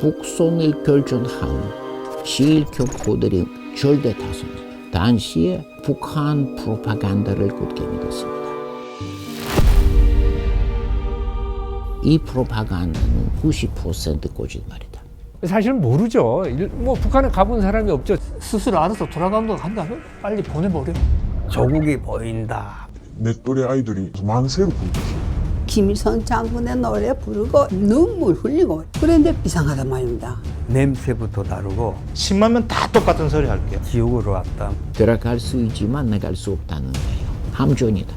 북송을 결정한 시일교포들이 절대 다수는 당시에 북한 프로파간다를 굳게 믿었습니다. 이 프로파간다는 90% 거짓말이다. 사실은 모르죠. 일- 뭐 북한에 가본 사람이 없죠. 스스로 알아서 돌아간다고 한다면 빨리 보내버려. 조국이 보인다. 내 또래 아이들이 만세를 부르죠. 김일성 장군의 노래 부르고 눈물 흘리고 그런데 이상하단 말입니다. 냄새부터 다르고 10만 명 다 똑같은 소리 할게요. 지옥으로 왔다. 들어갈 수 있지만 나갈 수 없다는 거예요. 함정이다.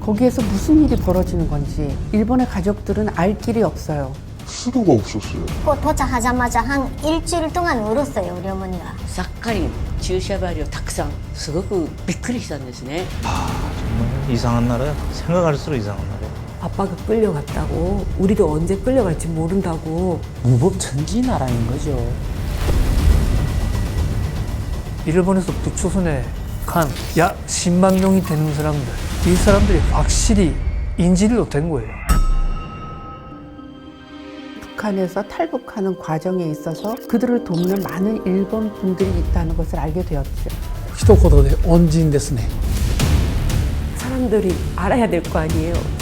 거기에서 무슨 일이 벌어지는 건지 일본의 가족들은 알 길이 없어요. 수도가 없었어요. 꼭 도착하자마자 한 일주일 동안 울었어요 우리 어머니가 さっかり注射針をたくさんすごくびっくりしたんですね 정말 이상한 나라야. 생각할수록 이상한 나라야. 아빠가 끌려갔다고 우리도 언제 끌려갈지 모른다고 무법천지 나라인 거죠. 일본에서 북조선에 간 약 10만 명이 되는 사람들. 이 사람들이 확실히 인질로 된 거예요. 북한에서 탈북하는 과정에 있어서 그들을 돕는 많은 일본 분들이 있다는 것을 알게 되었죠. 一言で恩人ですね。 사람들이 알아야 될 거 아니에요.